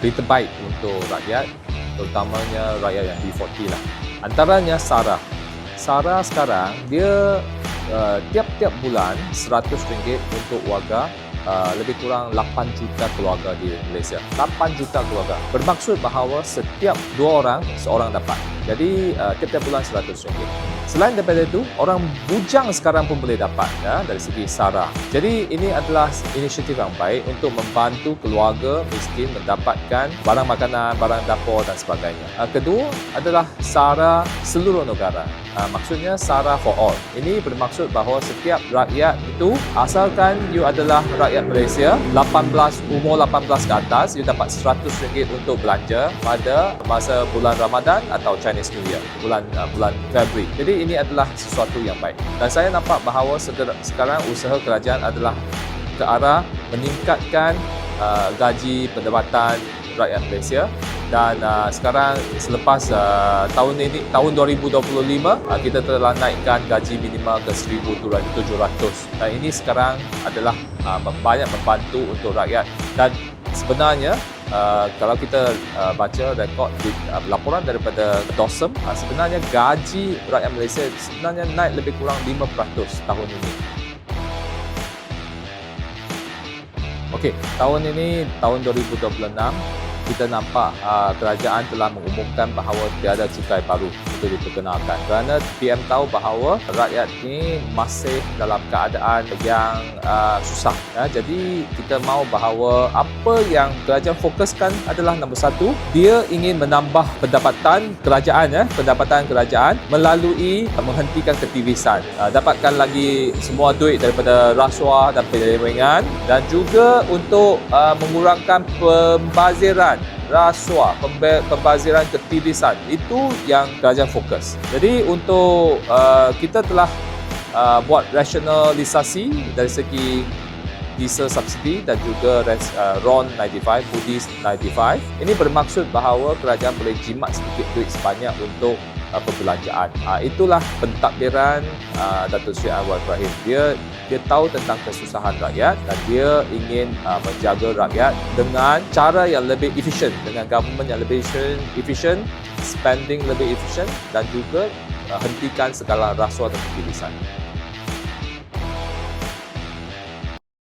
berita baik untuk rakyat, terutamanya rakyat yang B40 lah. Antaranya SARA. SARA sekarang dia uh, tiap-tiap bulan RM100 untuk warga uh, lebih kurang 8 juta keluarga di Malaysia. 8 juta keluarga. Bermaksud bahawa setiap dua orang, seorang dapat. Jadi uh, tiap-tiap bulan RM100. Selain daripada itu, orang bujang sekarang pun boleh dapat ya, dari segi SARA. Jadi ini adalah inisiatif yang baik untuk membantu keluarga miskin mendapatkan barang makanan, barang dapur dan sebagainya. Uh, kedua adalah SARA seluruh negara. Uh, maksudnya SARA for all. Ini bermaksud bahawa setiap rakyat itu asalkan you adalah rakyat Malaysia 18 umur 18 ke atas you dapat RM100 untuk belanja pada masa bulan Ramadan atau Chinese New Year bulan uh, bulan Februari. Jadi ini adalah sesuatu yang baik. Dan saya nampak bahawa sekarang usaha kerajaan adalah ke arah meningkatkan uh, gaji pendapatan rakyat Malaysia dan uh, sekarang selepas uh, tahun ini tahun 2025 uh, kita telah naikkan gaji minimal ke 1700 dan ini sekarang adalah uh, banyak membantu untuk rakyat dan sebenarnya Uh, kalau kita uh, baca rekod di, uh, laporan daripada DOSM, uh, sebenarnya gaji rakyat Malaysia sebenarnya naik lebih kurang 5% tahun ini. Okey, tahun ini tahun 2026 kita nampak uh, kerajaan telah mengumumkan bahawa tiada cukai baru untuk diperkenalkan. Kerana PM tahu bahawa rakyat ini masih dalam keadaan yang uh, susah ya. jadi kita mahu bahawa apa yang kerajaan fokuskan adalah nombor satu dia ingin menambah pendapatan kerajaan ya. Pendapatan kerajaan melalui uh, menghentikan ketivisan uh, dapatkan lagi semua duit daripada rasuah dan penyelewengan dan juga untuk uh, mengurangkan pembaziran rasuah, pembaziran ketirisan. Itu yang kerajaan fokus. Jadi untuk uh, kita telah uh, buat rasionalisasi dari segi diesel subsidi dan juga uh, RON 95, Foodies 95. Ini bermaksud bahawa kerajaan boleh jimat sedikit duit sebanyak untuk uh, perbelanjaan. Uh, itulah pentadbiran uh, Datuk Seri Anwar Ibrahim. Dia dia tahu tentang kesusahan rakyat dan dia ingin uh, menjaga rakyat dengan cara yang lebih efisien dengan government yang lebih efisien spending lebih efisien dan juga uh, hentikan segala rasuah dan kekirisan.